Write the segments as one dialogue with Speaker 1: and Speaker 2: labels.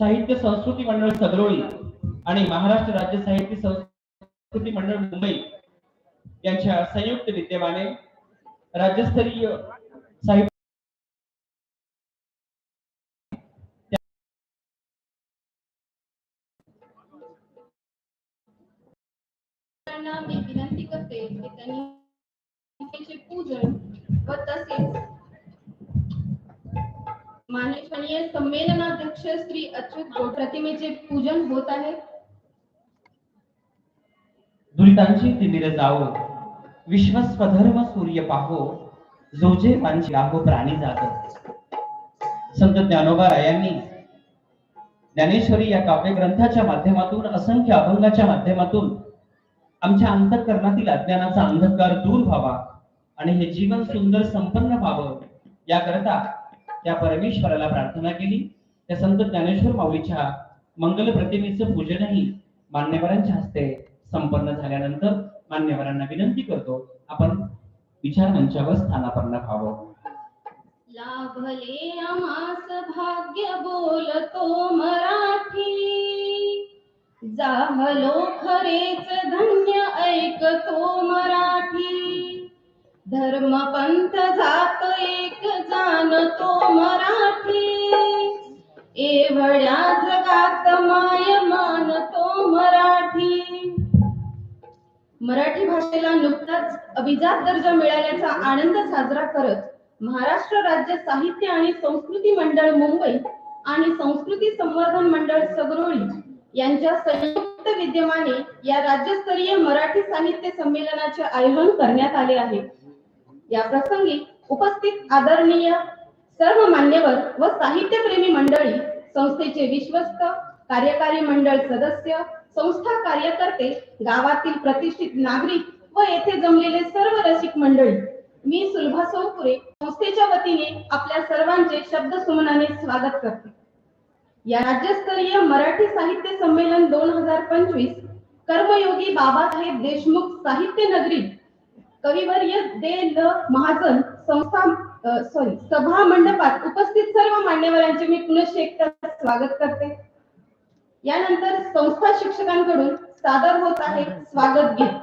Speaker 1: साहित्य संस्कृती मंडळ सगरोळी आणि महाराष्ट्र राज्य साहित्य संस्कृती मंडळ मुंबई यांच्या संयुक्त विद्यमाने राज्यस्तरीय साहित्य
Speaker 2: त्यांना मी विनंती करते की त्यांनी पूजन व तसेच माननीय संमेलनाध्यक्ष श्री अच्युत प्रतिमेचे पूजन होत आहे.
Speaker 1: दुरितांची तिमिर जाओ विश्वस्वधर्म सूर्य पाहो जोजे पांची लाहो प्राणी जात. संत ज्ञानोबा रायांनी ज्ञानेश्वरी या काव्यग्रंथाच्या माध्यमातून असंख्य अभंगाच्या माध्यमातून आमच्या अंतकरणातील अज्ञानाचा अंधकार दूर व्हावा आणि हे जीवन सुंदर संपन्न व्हावं याकरता त्या परमेश्वराला प्रार्थना केली. त्या संत ज्ञानेश्वर माऊलीच्या मंगल प्रतिमेचं पूजनही मान्यवरांच्या हस्ते संपन्न झाल्यानंतर मान्यवरांना विनंती करतो आपण विचार मंचावर स्थानापन्न व्हावं.
Speaker 2: लाभले आमास भाग्य बोलतो मराठी. जाहलो खरेच धन्य ऐकतो मराठी. धर्म पंथ जात एक जाणतो मराठी. एवढ्या जगात माय मानतो मराठी. मराठी भाषेला नुकताच अभिजात दर्जा मिळाल्याचा आनंद साजरा करत महाराष्ट्र राज्य साहित्य आणि संस्कृती मंडळ मुंबई आणि संस्कृती संवर्धन मंडळ सगरोळी यांच्या संयुक्त विद्यमाने या राज्यस्तरीय मराठी साहित्य संमेलनाचे आयोजन करण्यात आले आहे. या प्रसंगी उपस्थित आदरणीय सर्व मान्यवर व साहित्यप्रेमी मंडळी संस्थेचे विश्वस्त कार्यकारी मंडळ सदस्य संस्था कार्यकर्ते गावातील प्रतिष्ठित नागरिक व येथे जमलेले सर्व रसिक मंडळी मी सुलभा सोनपुरे संस्थेच्या वतीने आपल्या सर्वांचे शब्द सुमनाने स्वागत करते. या राज्यस्तरीय मराठी साहित्य संमेलन दोन हजार पंचवीस कर्मयोगी बाबासाहेब देशमुख साहित्य नगरी कविवर्य दे ल महाजन संस्था सॉरी सभा मंडपात उपस्थित सर्व मान्यवरांचे मी पुनश्च एकदा स्वागत करते. यानंतर संस्था शिक्षकांकडून सादर होत आहे स्वागत गीत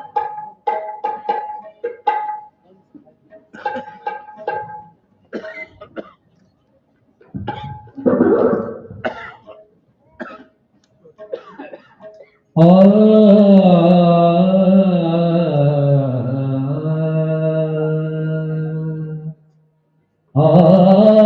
Speaker 1: सन्माननीय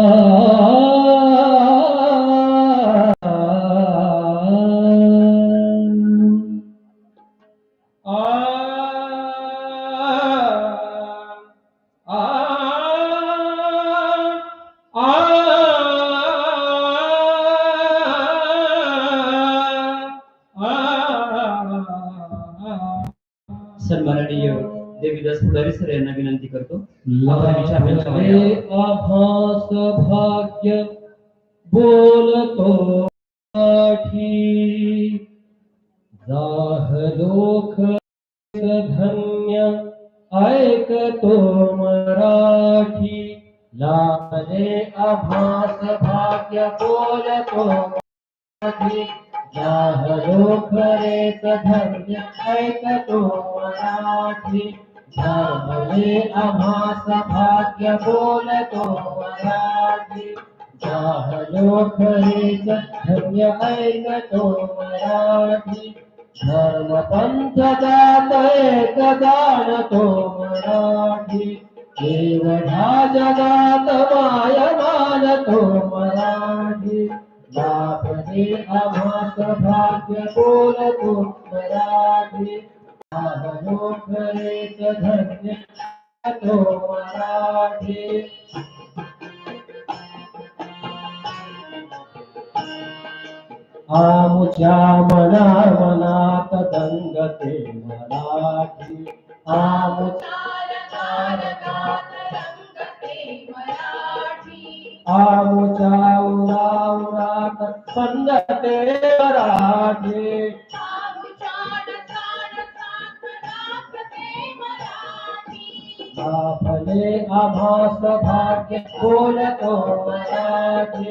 Speaker 3: जाहलोख धन्य ऐकतो मराठी लाभले आभास भाग्य बोलतो मराठी जाहलोख रेच धन्य ऐकतो मराठी जाहले आभास भाग्य बोलतो मराठी। जाहलो खरेच धन्य ऐकतो मराठी धर्म पंथ जात एक जाणतो मराठी एवढा जगात माय मानतो मराठी लाभले आभास भाग्य बोलतो मराठी जाहलो खरेच धन्य ऐकतो मराठी आमुच्या मना मनात दंगते मराठी आमुच्या आमुच्या उरात संगते मराठी आपले आभास भाग्य बोलतो मराठी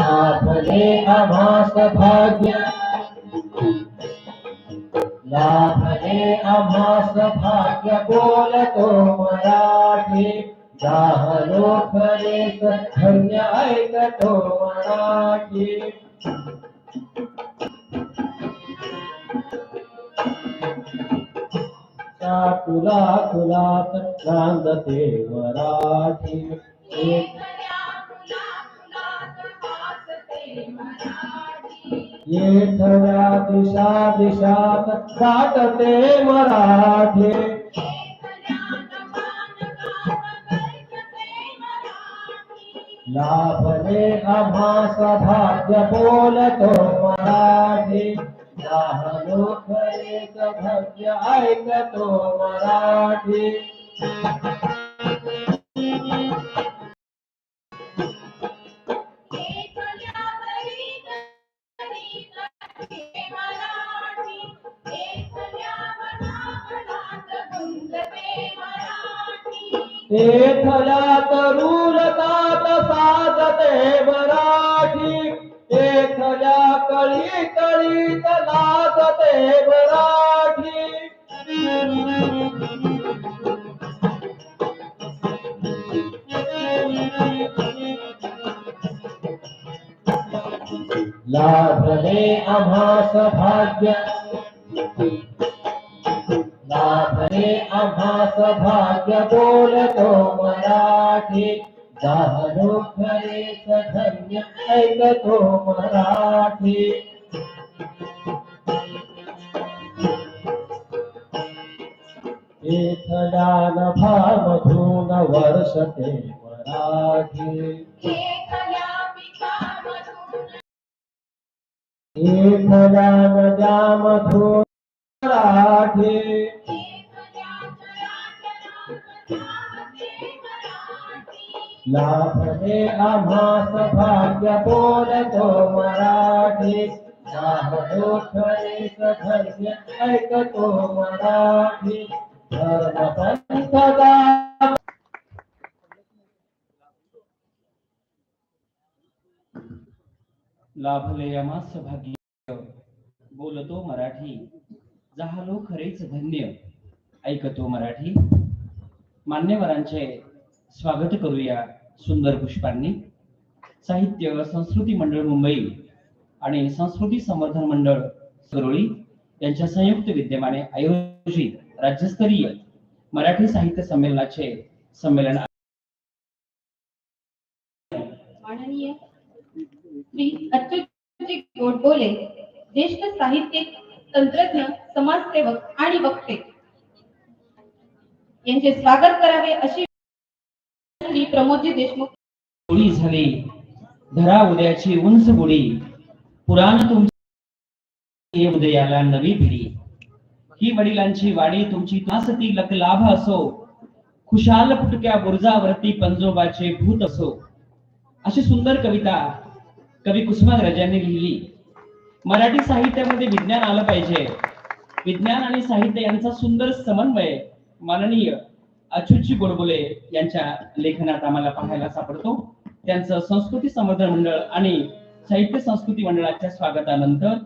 Speaker 3: लाभले अभास भाग्य. लाभले अभास भाग्य बोलतो मराठी. जाहलो खरेच धन्य ऐकतो मराठी. तुला तुलात रांगते मराठी एक येथल्या दिशा दिशात दाटते मराठी. लाभले आभास भाग्य बोलतो मराठी. एक भव्य ऐकतो मराठी एथल्या तरुलतात साधते मराठी एथल्या कळी कळीत लाजते मराठी. लाभले आम्हा भाग्य मराठी खरे खरेच धन्य ऐकतो मराठी ज्ञान भाव धून वर्षते मराठी ज्ञान जाम धून मराठी. लाभले आभास भाग्य बोलतो मराठी. जाहलो खरेच धन्य ऐकतो मराठी. धर्मपंथदा
Speaker 1: लाभले अमास भाग्य बोलतो मराठी. झालो खरेच धन्य ऐकतो मराठी. मान्यवरांचे स्वागत करूया सुंदर पुष्पांनी. साहित्य संस्कृती मंडळ मुंबई आणि संस्कृती संवर्धन मंडळ सरोळी यांच्या संयुक्त विद्यमाने आयोजित राज्यस्तरीय मराठी साहित्य संमेलनाचे संमेलन
Speaker 2: माननीय श्री अच्युतजी गोडबोले ज्येष्ठ साहित्यिक तंत्रज्ञ समाजसेवक आणि वक्ते यांचे स्वागत करावे अशी प्रमोदजी देशमुख.
Speaker 1: गोळी झाली. धरा उद्याची उंच गोळी पुराण तुमची उदयाला नवी पिढी. ही वडिलांची वाडी तुमची तासती लखलाभ असो. खुशाल फुटक्या बुर्जावरती पंजोबाचे भूत असो. अशी सुंदर कविता कवी कुसुमाग्रज यांनी लिहिली. मराठी साहित्यामध्ये विज्ञान आलं पाहिजे. विज्ञान आणि साहित्य यांचा सुंदर समन्वय माननीय अच्युतजी गोडबोले यांच्या लेखनात आम्हाला पाहायला सापडतो. त्यांचं संस्कृती संवर्धन मंडळ आणि साहित्य संस्कृती मंडळाच्या स्वागतानंतर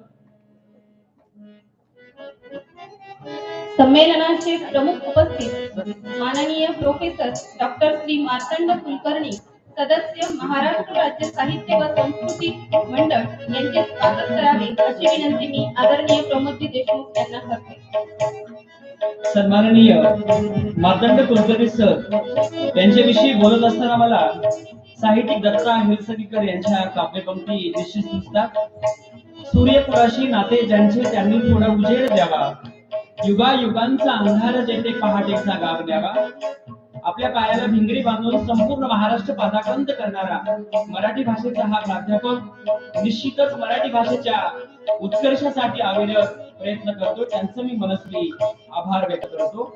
Speaker 2: संमेलनाचे प्रमुख उपस्थित माननीय प्रोफेसर डॉक्टर श्री मार्तंड कुलकर्णी सदस्य महाराष्ट्र राज्य साहित्य व संस्कृती मंडळ यांचे स्वागत करावे अशी विनंती मी आदरणीय प्रमोदजी देशमुख यांना करते.
Speaker 1: सन्माननीय मार्तंड कुलकर्णी सर यांच्याविषयी बोलत असताना मला साहित्यिक दत्ता हिलसगीकर यांच्या काव्यपंक्ती निश्चित सुचतात सूर्यपुराशी नाते ज्यांचे त्यांनी थोडा उजेड द्यावा. युगा युगांचा अंधार जेथे पहाटेचा गाव द्यावा. आपल्या पायाला भिंगरी बांधून संपूर्ण महाराष्ट्र पादाक्रांत करणारा मराठी भाषेचा हा प्राध्यापक निश्चितच मराठी भाषेच्या उत्कर्षासाठी अविरत प्रयत्न करतो. त्यांचं मी मनस्वी आभार व्यक्त करतो.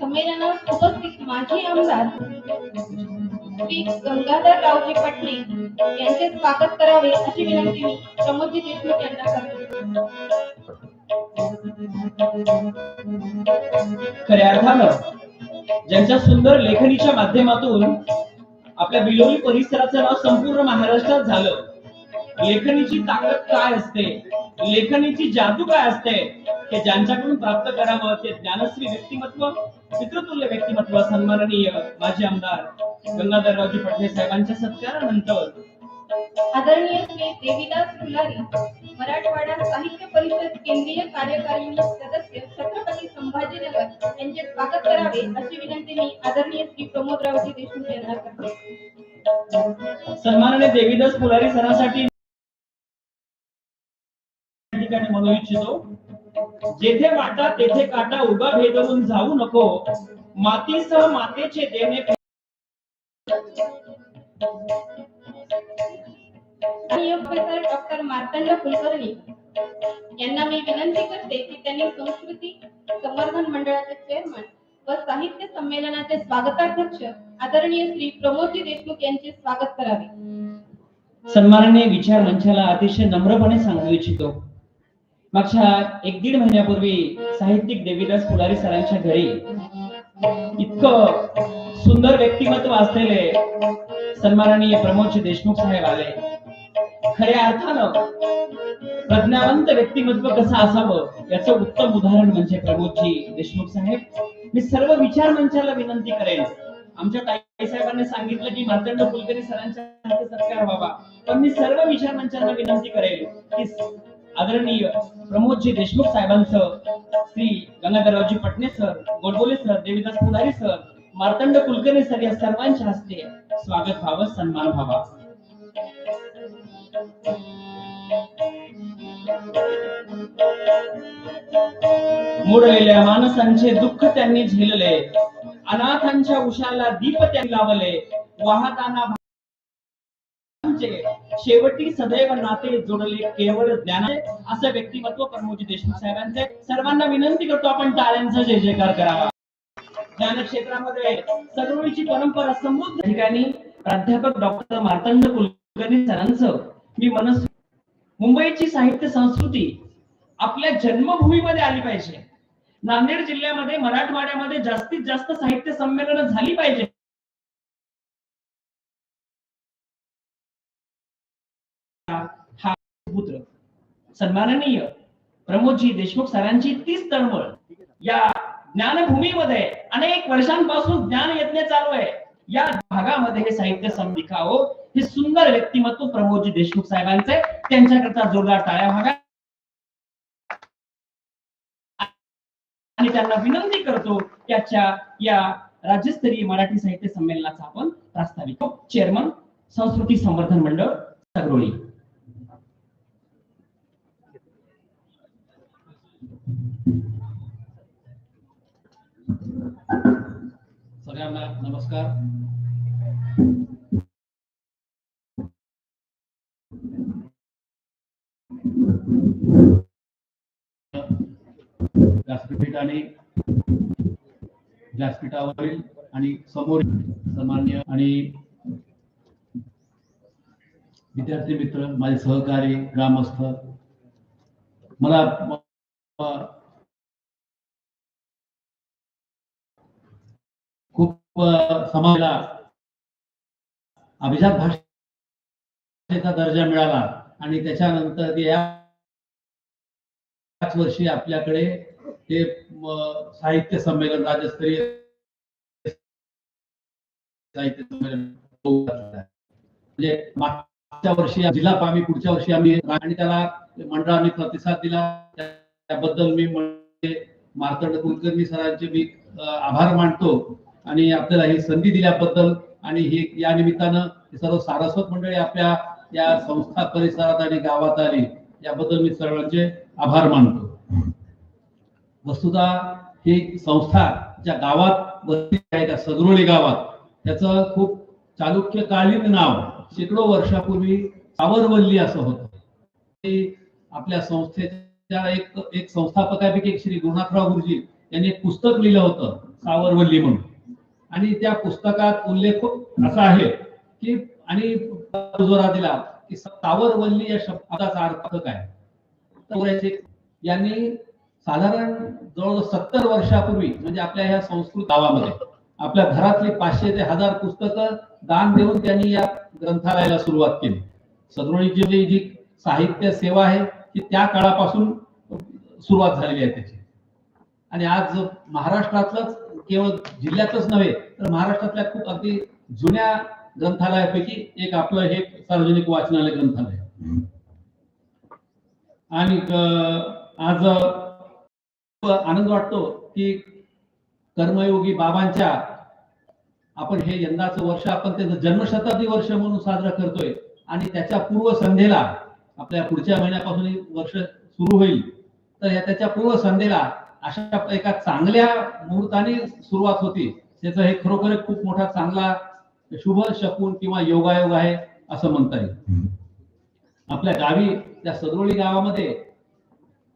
Speaker 2: संमेलनात उपस्थित माजी आमदार गंगाधर रावजी पटणे यांचे स्वागत करावे अशी विनंती मी प्रमोदजी देशमुख यांना करतो.
Speaker 1: खऱ्या अर्थानं ज्यांच्या सुंदर लेखणीच्या माध्यमातून आपल्या बिलोली परिसराचं नाव संपूर्ण महाराष्ट्रात झालं लेखनीची ताकद काय असते? लेखनीची जादू काय असते? हे ज्यांच्याकडून प्राप्त करावं ते ज्ञानश्री व्यक्तिमत्व मित्रतुल्य व्यक्तिमत्व सन्माननीय माजी आमदार गंगाधररावजी फडणे साहेबांच्या सत्कारानंतर
Speaker 2: आदरणीय श्री देवीदास फुलारी मराठवाडा साहित्य परिषद केंद्रीय कार्यकारिणी सदस्य छत्रपती संभाजीनगर यांचे स्वागत करावे अशी विनंती मी आदरणीय श्री प्रमोदरावजी देशमुख यांना करते.
Speaker 1: सन्माननीय देवीदास फुलारी सणासाठी ठिकाणी म्हणू इच्छितो जेथे वाटा तेथे काटा उभा भेदवून जाऊ नको मातीसह मातेचे देणे
Speaker 2: आणि प्रसार डॉक्टर मार्तंड कुलकर्णी यांना मी विनंती करते की त्यांनी संस्कृती संवर्धन मंडळाचे चेअरमन व साहित्य संमेलनाचे स्वागताध्यक्ष आदरणीय श्री प्रमोदजी देशमुख यांचे स्वागत करावे.
Speaker 1: सन्माननीय विचार मंचाला अतिशय नम्रपणे सांगू इच्छितो. मागच्या एक दीड महिन्यापूर्वी साहित्यिक देवीदास फुलारी सरांच्या घरी इतकं सुंदर व्यक्तिमत्व असलेले सन्माननीय प्रमोदजी देशमुख साहेब आले. खऱ्या अर्थानं प्रज्ञावंत व्यक्तिमत्व कसं असावं याचं उत्तम उदाहरण म्हणजे प्रमोदजी देशमुख साहेब. मी सर्व विचार मंचाला विनंती करेन. आमच्या ताई साहेबांनी सांगितलं की मार्तंड कुलकर्णी सरांच्या हस्ते सत्कार व्हावा. पण मी सर्व विचार मंचांना विनंती करेल की आदरणीय प्रमोदजी देशमुख साहेबांचं Shri Gangadharraoji Patne sir Godbole sir Devidas Phulari sir Martand Kulkarni sir या सर्वांच्या हस्ते स्वागत व्हावं सन्मान व्हावा. मुडलेल्या माणसांचे दुःख त्यांनी झेलले. अनाथांच्या उशाला दीप त्यांनी लावले. वाहताना शेवटी सदैव नाते जोडले केवळ ज्ञानाचे. असं व्यक्तिमत्व प्रमोदजी देशमुख साहेबांचे. सर्वांना विनंती करतो आपण टाळ्यांचा जय जयकार करावा. ज्ञान क्षेत्रामध्ये सगळीची परंपरा समृद्ध ठिकाणी प्राध्यापक डॉक्टर मार्तंड कुलकर्णी सरांचं मी मनस मुंबईची साहित्य संस्कृती आपल्या जन्मभूमीमध्ये आली पाहिजे. नांदेड जिल्ह्यामध्ये मराठवाड्यामध्ये जास्तीत जास्त साहित्य संमेलन झाली पाहिजे. हा पुत्र. सन्माननीय प्रमोदजी देशमुख सरांची तीच तळमळ या ज्ञानभूमीमध्ये अनेक वर्षांपासून ज्ञान यज्ञ चालू आहे. या भागामध्ये हे साहित्य संधिकाओ हे सुंदर व्यक्तिमत्व प्रमोदजी देशमुख साहेबांचे त्यांच्याकरता जोरदार टाळ्या व्हाव्या आणि त्यांना विनंती करतो त्याच्या या राज्यस्तरीय मराठी साहित्य संमेलनाचा आपण प्रास्ताविक चेअरमन संस्कृती संवर्धन मंडळ सगरोळी.
Speaker 4: सगळ्यांना नमस्कार. ठिकाणी व्यासपीठावरील आणि समोर सन्मान्य आणि विद्यार्थी मित्र माझे सहकारी ग्रामस्थ मला खूप समाजाला अभिजात भाषेचा दर्जा मिळाला आणि त्याच्यानंतर या याच वर्षी आपल्याकडे हे साहित्य संमेलन राज्यस्तरीय साहित्य संमेलन म्हणजे मागच्या वर्षी जिल्हा पामी पुढच्या वर्षी आम्ही आणि त्याला मंडळाने प्रतिसाद दिला. त्याबद्दल मी म्हणजे मार्तंड कुलकर्णी सरांचे मी आभार मानतो आणि आपल्याला ही संधी दिल्याबद्दल आणि हे या निमित्तानं सर्व सारस्वत मंडळी आपल्या या संस्था परिसरात आणि गावात आली याबद्दल मी सर्वांचे आभार मानतो. वस्तुदा ही संस्था ज्या गावात वस्ती आहे त्या सदरोळी गावात त्याचं खूप चालुक्यकालीन नाव शेकडो वर्षापूर्वी सावरवल्ली असं होतं. ते आपल्या संस्थेच्या एक एक संस्थापकापैकी एक श्री गुरुनाथराव गुरुजी यांनी एक पुस्तक लिहिलं होतं सावरवल्ली म्हणून. आणि त्या पुस्तकात उल्लेख असा आहे की आणि जोरा दिला की सावरवल्ली या शब्दाचा अर्थ काय? यांनी साधारण जवळजवळ सत्तर वर्षापूर्वी म्हणजे आपल्या ह्या संस्कृत गावामध्ये आपल्या घरातली पाचशे ते हजार पुस्तकं दान देऊन त्यांनी या ग्रंथालयाला सुरुवात केली. सदरोळीची जी साहित्य सेवा आहे ती त्या काळापासून सुरुवात झालेली आहे त्याची. आणि आज महाराष्ट्रातलंच केवळ जिल्ह्यातच नव्हे तर महाराष्ट्रातल्या खूप अगदी जुन्या ग्रंथालयापैकी एक आपलं हे सार्वजनिक वाचनालय ग्रंथालय. आणि आज आनंद वाटतो की कर्मयोगी बाबांच्या आपण हे यंदाचं वर्ष आपण त्याचं जन्मशताब्दी वर्ष म्हणून साजरा करतोय आणि त्याच्या पूर्वसंध्येला आपल्या पुढच्या महिन्यापासून वर्ष सुरू होईल. तर या त्याच्या पूर्वसंध्येला अशा एका चांगल्या मुहूर्ताने सुरुवात होती. त्याचं हे खरोखर खूप मोठा चांगला शुभ शकून किंवा योगायोग आहे असं म्हणता येईल. आपल्या गावी त्या सदरोळी गावामध्ये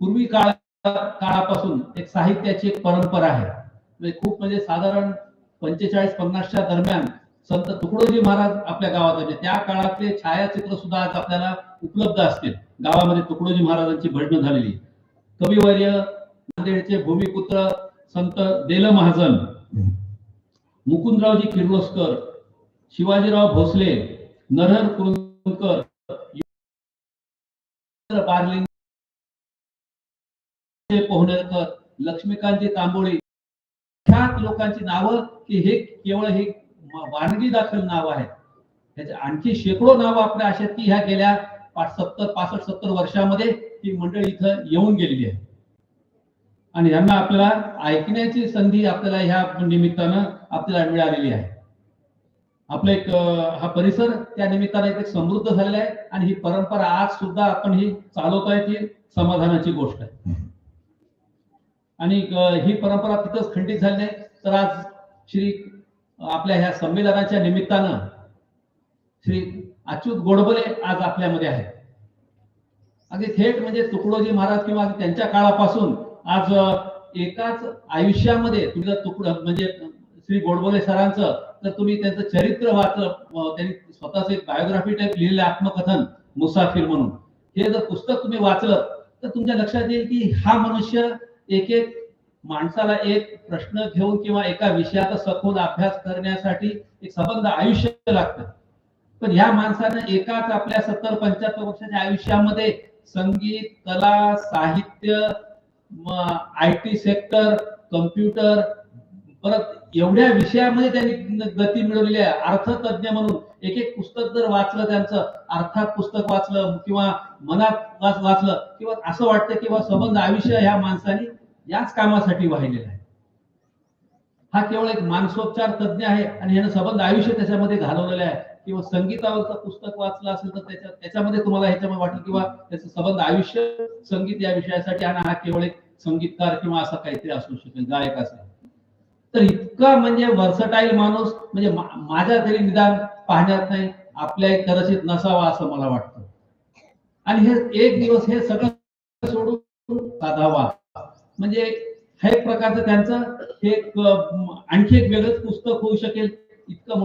Speaker 4: पूर्वी काळ काळापासून एक साहित्याची एक परंपरा आहे. म्हणजे खूप म्हणजे साधारण पंचेचाळीस पन्नासच्या दरम्यान संत तुकडोजी महाराज आपल्या गावात आले त्या काळातले छायाचित्र सुद्धा आज आपल्याला उपलब्ध असतील. गावामध्ये तुकडोजी महाराजांची भजनं झालेली. कविवर्य नांदेडचे भूमिपुत्र संत देल महाजन मुकुंदरावजी किर्लोस्कर शिवाजीराव भोसले नरहर कुरुंदकर बारलिंग पोहनेरकर लक्ष्मीकांतजी तांबोळी. ख्यात लोकांची नावं की हे केवळ हे वानगी दाखल नाव आहेत. त्याचे आणखी शेकडो नावं आपल्या अशा की ह्या गेल्या सत्तर पासष्ट सत्तर वर्षामध्ये ही मंडळी इथं येऊन गेलेली आहे. आणि यांना आपल्याला ऐकण्याची संधी आपल्याला ह्या निमित्तानं आपल्याला मिळालेली आहे. आपला एक हा परिसर त्या निमित्ताने एक समृद्ध झालेला आहे आणि ही परंपरा आज सुद्धा आपण ही चालवतोय ती समाधानाची गोष्ट आहे. आणि ही परंपरा तिथंच खंडित झाली नाही. तर आज श्री आपल्या ह्या संमेलनाच्या निमित्तानं श्री अच्युत गोडबले आज आपल्यामध्ये आहेत. अगदी थेट म्हणजे तुकडोजी महाराज किंवा त्यांच्या काळापासून आज एकाच आयुष्यामध्ये तुम्ही तुकड म्हणजे श्री गोडबोले सरांचं तर तुम्ही त्यांचं चरित्र वाचलं त्यांनी स्वतःच एक बायोग्राफी टाईप लिहिलेलं आत्मकथन मुसाफिर म्हणून. हे जर पुस्तक तुम्ही वाचलं तर तुमच्या लक्षात येईल की हा मनुष्य एक एक माणसाला एक प्रश्न घेऊन किंवा एका विषयाचा सखोल अभ्यास करण्यासाठी एक संबंध आयुष्य लागतं. पण ह्या माणसानं एकाच आपल्या सत्तर पंच्याहत्तर वर्षाच्या आयुष्यामध्ये संगीत कला साहित्य आय टी सेक्टर कम्प्युटर परत एवढ्या विषयामध्ये त्यांनी गती मिळवलेली आहे. अर्थतज्ञ म्हणून एक एक पुस्तक जर वाचलं त्यांचं अर्थात पुस्तक वाचलं किंवा मनात वाच वाचलं किंवा असं वाटतं किंवा संबंध आयुष्य ह्या माणसाने याच कामासाठी वाहिलेलं आहे. हा केवळ एक मानसोपचार तज्ञ आहे आणि ह्यानं संबंध आयुष्य त्याच्यामध्ये घालवलेलं आहे. किंवा संगीतावरचं पुस्तक वाचलं असेल तर त्याच्या त्याच्यामध्ये तुम्हाला ह्याच्यामध्ये वाटेल किंवा त्याचं संबंध आयुष्य संगीत या विषयासाठी आणि हा केवळ एक संगीतकार किंवा असा काहीतरी असू शकेल गायक असेल. तर इतका म्हणजे वर्सटाईल माणूस म्हणजे माझ्या तरी निदान पाहण्यात नाही आपल्या एक कदाचित नसावा असं मला वाटतं. आणि हे एक दिवस हे सगळं सोडून साधावा म्हणजे हे एक प्रकारचं त्यांचं हे एक आणखी एक वेगळंच पुस्तक होऊ शकेल इतकं मोठं